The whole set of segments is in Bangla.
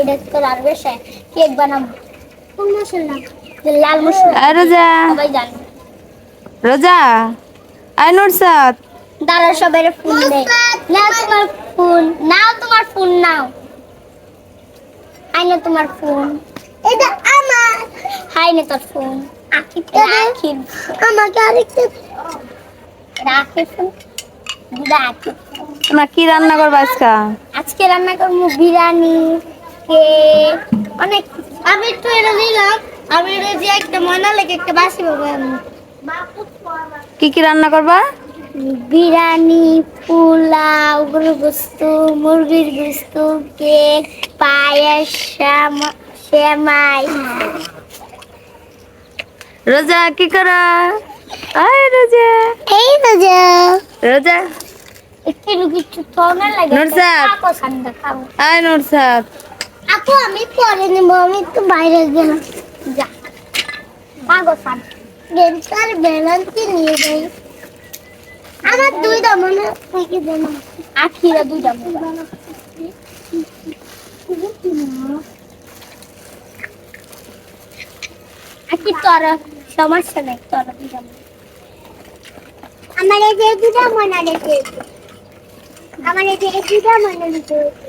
এটা তো লাল বেশে কেক বানাবো কোন মশলা? লাল মশলা। আয় রোজা। সবাই জানে। রোজা? আয় নুরসাদ দাঁড়া সবাই ফুল দেয়। নাও তোমার ফুল নাও তোমার ফুল নাও। আইনা তোমার ফোন এটা আমার। হাই নে তোর ফোন আকি রাখি আমাকে আরেকটা রাখি ফোন রাখি তোমরা কি রান্না করবা আজকা? আজকে রান্না করব বিরিয়ানি। অনেক আমি একটু এটা দিলাম। আমি এটা দিয়ে একটা ময়না লেগে একটা বাসি বাবু কি কি রান্না করবা? বিরিয়ানি পোলাও গোস্ত মুরগির গোস্ত কেক পায়েস শ্যাম- সেমাই। রোজা কি করা? আয় রোজা। এই তো যে রোজা? একটু কিছু তরকারি লাগে। নুরসাদ। আয় নুরসাদ আপু আমি পরে নেব, আমি একটু বাইরে গেলাম। যা। ব্যালেন্সই নিয়ে যাই আমার দুইটা মনে থেকে দেন মনে তোর সমস্যা আমার এই যে দুইটা মনে আমার এই যে দুইটা মনে রেখে আমি এটা দিয়ে ই করব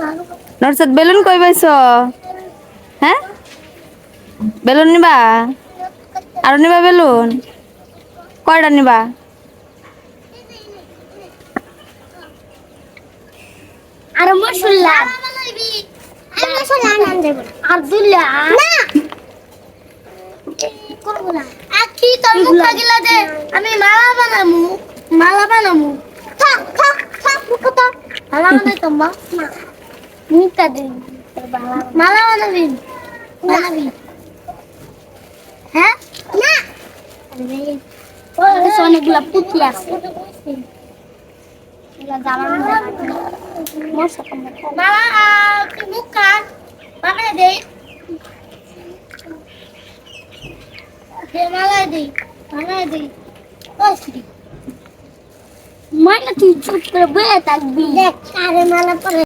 ধারু নরসাদ বেলুন কই পাইছ? হ্যাঁ? বেলুন নিবা? আর নিবা বেলুন? কয়টা নিবা? আর মশলা আর মশলা না করব না মুখ গিলা দে আমি মালা বানামু। মালা বানামু। থাক থাক থাক মুখ মালা বানাই তো মা। দিন। মালা বানাবি? বানাবি? হ্যাঁ? না। আরে অনেকগুলা পুঁতি আছে। জ্বালানো যায় না। মশা কামড়ায়। মানে তুই চুপ করে বয়ে থাকবি। দেখ আরে মালা পরে